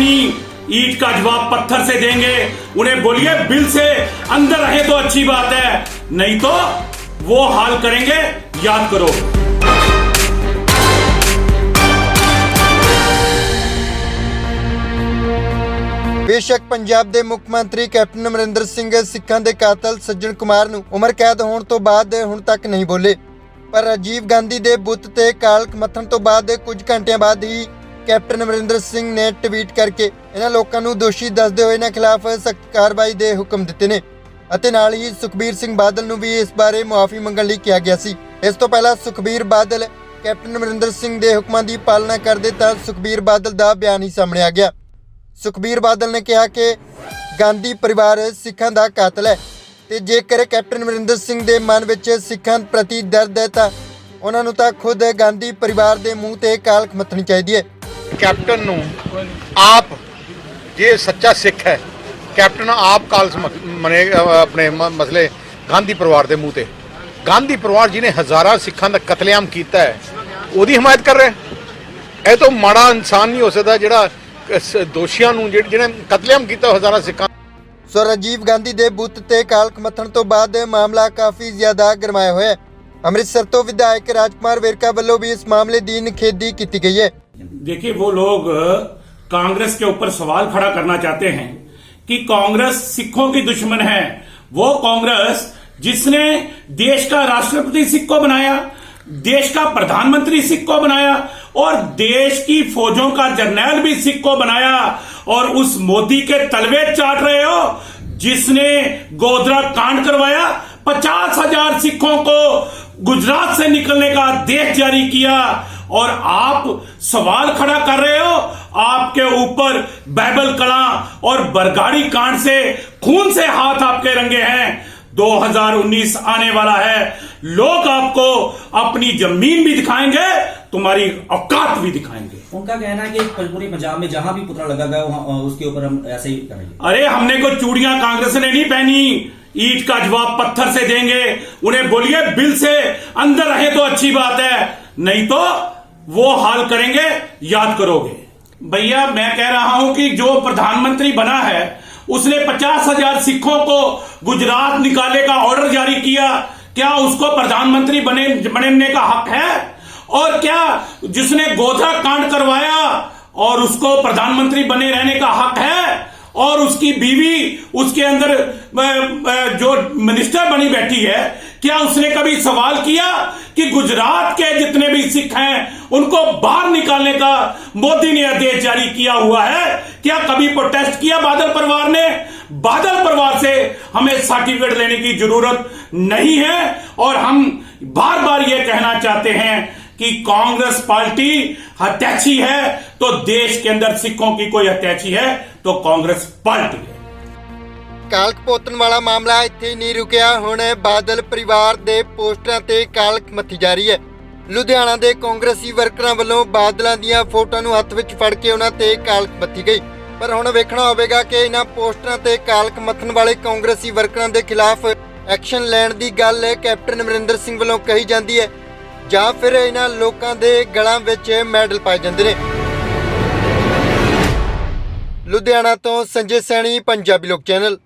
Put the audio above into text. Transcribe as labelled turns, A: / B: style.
A: नहीं ईट का जवाब पत्थर से देंगे उन्हें बोलिए बिल से अंदर रहे तो अच्छी बात है नहीं तो वो हाल करेंगे याद करो
B: ਬੇਸ਼ੱਕ ਪੰਜਾਬ ਦੇ ਮੁੱਖ ਮੰਤਰੀ ਕੈਪਟਨ ਅਮਰਿੰਦਰ ਸਿੰਘ ਸਿੱਖਾਂ ਦੇ ਕਾਤਲ ਸੱਜਣ ਕੁਮਾਰ ਨੂੰ ਉਮਰ ਕੈਦ ਹੋਣ ਤੋਂ ਬਾਅਦ ਹੁਣ ਤੱਕ ਨਹੀਂ ਬੋਲੇ ਪਰ ਰਾਜੀਵ ਗਾਂਧੀ ਦੇ ਬੁੱਤ ਤੇ ਕਾਲਕ ਮੱਥਣ ਤੋਂ ਬਾਅਦ ਕੁਝ ਘੰਟਿਆਂ ਬਾਅਦ ਹੀ ਕੈਪਟਨ ਅਮਰਿੰਦਰ ਸਿੰਘ ਨੇ ਟਵੀਟ ਕਰਕੇ ਇਹਨਾਂ ਲੋਕਾਂ ਨੂੰ ਦੋਸ਼ੀ ਦੱਸਦੇ ਹੋਏ ਇਹਨਾਂ ਖਿਲਾਫ ਸਖਤ ਕਾਰਵਾਈ ਦੇ ਹੁਕਮ ਦਿੱਤੇ ਨੇ ਅਤੇ ਨਾਲ ਹੀ ਸੁਖਬੀਰ ਸਿੰਘ ਬਾਦਲ ਨੂੰ ਵੀ ਇਸ ਬਾਰੇ ਮੁਆਫੀ ਮੰਗਣ ਲਈ ਕਿਹਾ ਗਿਆ ਸੀ। ਇਸ ਤੋਂ ਪਹਿਲਾਂ ਸੁਖਬੀਰ ਬਾਦਲ ਕੈਪਟਨ ਅਮਰਿੰਦਰ ਸਿੰਘ ਦੇ ਹੁਕਮਾਂ ਦੀ ਪਾਲਣਾ ਕਰਦੇ ਤਾਂ ਸੁਖਬੀਰ ਬਾਦਲ ਦਾ ਬਿਆਨ ਹੀ ਸਾਹਮਣੇ ਆ ਗਿਆ। ਸੁਖਬੀਰ ਬਾਦਲ ਨੇ ਕਿਹਾ ਕਿ ਗਾਂਧੀ ਪਰਿਵਾਰ ਸਿੱਖਾਂ ਦਾ ਕਾਤਲ ਹੈ ਤੇ ਜੇਕਰ ਕੈਪਟਨ ਅਮਰਿੰਦਰ ਸਿੰਘ ਦੇ ਮਨ ਵਿੱਚ ਸਿੱਖਾਂ ਪ੍ਰਤੀ ਦਰਦ ਹੈ ਤਾਂ ਉਹਨਾਂ ਨੂੰ ਤਾਂ ਖੁਦ ਗਾਂਧੀ ਪਰਿਵਾਰ ਦੇ ਮੂੰਹ ਤੇ ਕਾਲਖ ਮੱਥਣੀ ਚਾਹੀਦੀ ਹੈ।
C: ਕੈਪਟਨ ਨੂੰ ਆਪ, ਜੇ ਸੱਚਾ ਸਿੱਖ ਹੈ, ਕੈਪਟਨ ਆਪ ਕਾਲਸ ਮਨੇ ਆਪਣੇ ਮਸਲੇ ਗਾਂਧੀ ਪਰਿਵਾਰ ਦੇ ਮੂੰਹ ਤੇ। ਗਾਂਧੀ ਪਰਿਵਾਰ ਜਿਹਨੇ ਹਜ਼ਾਰਾਂ ਸਿੱਖਾਂ ਦਾ ਕਤਲੇਆਮ ਕੀਤਾ ਹੈ, ਉਹਦੀ ਹਮਾਇਤ ਕਰ ਰਿਹਾ ਇਹ ਤੋਂ ਮਾੜਾ ਇਨਸਾਨ ਨਹੀਂ ਹੋ ਸਕਦਾ ਜਿਹੜਾ ਦੋਸ਼ੀਆਂ ਨੂੰ ਜਿਹਨੇ ਕਤਲੇਆਮ ਕੀਤਾ ਹਜ਼ਾਰਾਂ ਸਿੱਖਾਂ
B: ਸੋ ਰਾਜੀਵ ਗਾਂਧੀ ਦੇ ਬੁੱਤ ਤੇ ਕਾਲਕ ਮੱਥਣ ਤੋਂ ਬਾਅਦ ਮਾਮਲਾ ਕਾਫੀ ਜ਼ਿਆਦਾ ਗਰਮਾਇਆ ਹੋਇਆ ਹੈ। ਅੰਮ੍ਰਿਤਸਰ ਤੋਂ ਵਿਧਾਇਕ ਰਾਜਕੁਮਾਰ ਵੇਰਕਾ ਵੱਲੋਂ ਵੀ ਇਸ ਮਾਮਲੇ ਦੀ ਨਿਖੇਧੀ ਕੀਤੀ ਗਈ ਹੈ।
A: देखिए, वो लोग कांग्रेस के ऊपर सवाल खड़ा करना चाहते हैं कि कांग्रेस सिखों की दुश्मन है। वो कांग्रेस जिसने देश का राष्ट्रपति सिख को बनाया, देश का प्रधानमंत्री सिख को बनाया और देश की फौजों का जर्नैल भी सिख को बनाया और उस मोदी के तलवे चाट रहे हो, जिसने गोधरा कांड करवाया, पचास हज़ार सिखों को गुजरात से निकलने का आदेश जारी किया और आप सवाल खड़ा कर रहे हो आपके ऊपर बाइबल कला और बरगाड़ी कांड से खून से हाथ आपके रंगे हैं। 2019 आने वाला है। लोग आपको अपनी ज़मीन भी दिखाएँगे तुम्हारी औकात भी दिखाएँगे।
D: उनका कहना है कि पूरे पंजाब में जहाँ भी पुतला लगा गया वहाँ उसके ऊपर हम ऐसे ही करेंगे।
A: अरे हमने को चूड़ियाँ कांग्रेस ने नहीं पहनी। ईट का जवाब पत्थर से देंगे। उन्हें बोलिए बिल से अंदर रहे तो अच्छी बात है। नहीं तो वो हाल करेंगे, याद करोगे। भैया, मैं कह रहा हूँ कि जो प्रधानमंत्री बना है, उसने पचास हज़ार सिखों को गुजरात निकाले का ऑर्डर जारी किया। क्या उसको प्रधानमंत्री बने, बनने का हक है? और क्या जिसने गोधा कांड करवाया, और उसको प्रधानमंत्री बने रहने का हक है? और उसकी बीवी, उसके अंदर जो मिनिस्टर बनी बैठी है क्या उसने कभी सवाल किया कि गुजरात के जितने भी सिख हैं, उनको बाहर निकालने का मोदी ने आदेश जारी किया हुआ है? क्या कभी प्रोटेस्ट किया बादल परिवार ने? बादल परिवार से हमें सर्टिफिकेट लेने की ज़रूरत नहीं है। और हम बार बार ये कहना चाहते हैं कि कांग्रेस पार्टी हत्याची है तो देश के अंदर सिखों की कोई हत्याची है तो कांग्रेस पार्टी है।
B: ਕਾਲਖ ਪੋਤਨ ਵਾਲਾ ਮਾਮਲਾ ਇੱਥੇ ਹੀ ਨਹੀਂ ਰੁਕਿਆ। ਹੁਣ ਬਾਦਲ ਪਰਿਵਾਰ ਦੇ ਪੋਸਟਰਾਂ ਤੇ ਕਾਲਖ ਮੱਥੀ ਜਾ ਰਹੀ ਹੈ। ਲੁਧਿਆਣਾ ਦੇ ਕਾਂਗਰਸੀ ਵਰਕਰਾਂ ਵੱਲੋਂ ਬਾਦਲਾਂ ਦੀਆਂ ਫੋਟੋਆਂ ਨੂੰ ਹੱਥ ਵਿੱਚ ਫੜ ਕੇ ਉਹਨਾਂ ਤੇ ਕਾਲਖ ਮੱਥੀ ਗਈ। ਪਰ ਹੁਣ ਵੇਖਣਾ ਹੋਵੇਗਾ ਕਿ ਇਹਨਾਂ ਪੋਸਟਰਾਂ ਤੇ ਕਾਲਖ ਮੱਥਣ ਵਾਲੇ ਕਾਂਗਰਸੀ ਵਰਕਰਾਂ ਦੇ ਖਿਲਾਫ ਐਕਸ਼ਨ ਲੈਣ ਦੀ ਗੱਲ ਕੈਪਟਨ ਅਮਰਿੰਦਰ ਸਿੰਘ ਵੱਲੋਂ ਕਹੀ ਜਾਂਦੀ ਹੈ ਜਾਂ ਫਿਰ ਇਹਨਾਂ ਲੋਕਾਂ ਦੇ ਗਲਾਂ ਵਿੱਚ ਮੈਡਲ ਪਾਏ ਜਾਂਦੇ ਨੇ। ਲੁਧਿਆਣਾ ਤੋਂ ਸੰਜੇ ਸੈਣੀ, ਪੰਜਾਬੀ ਲੋਕ ਚੈਨਲ।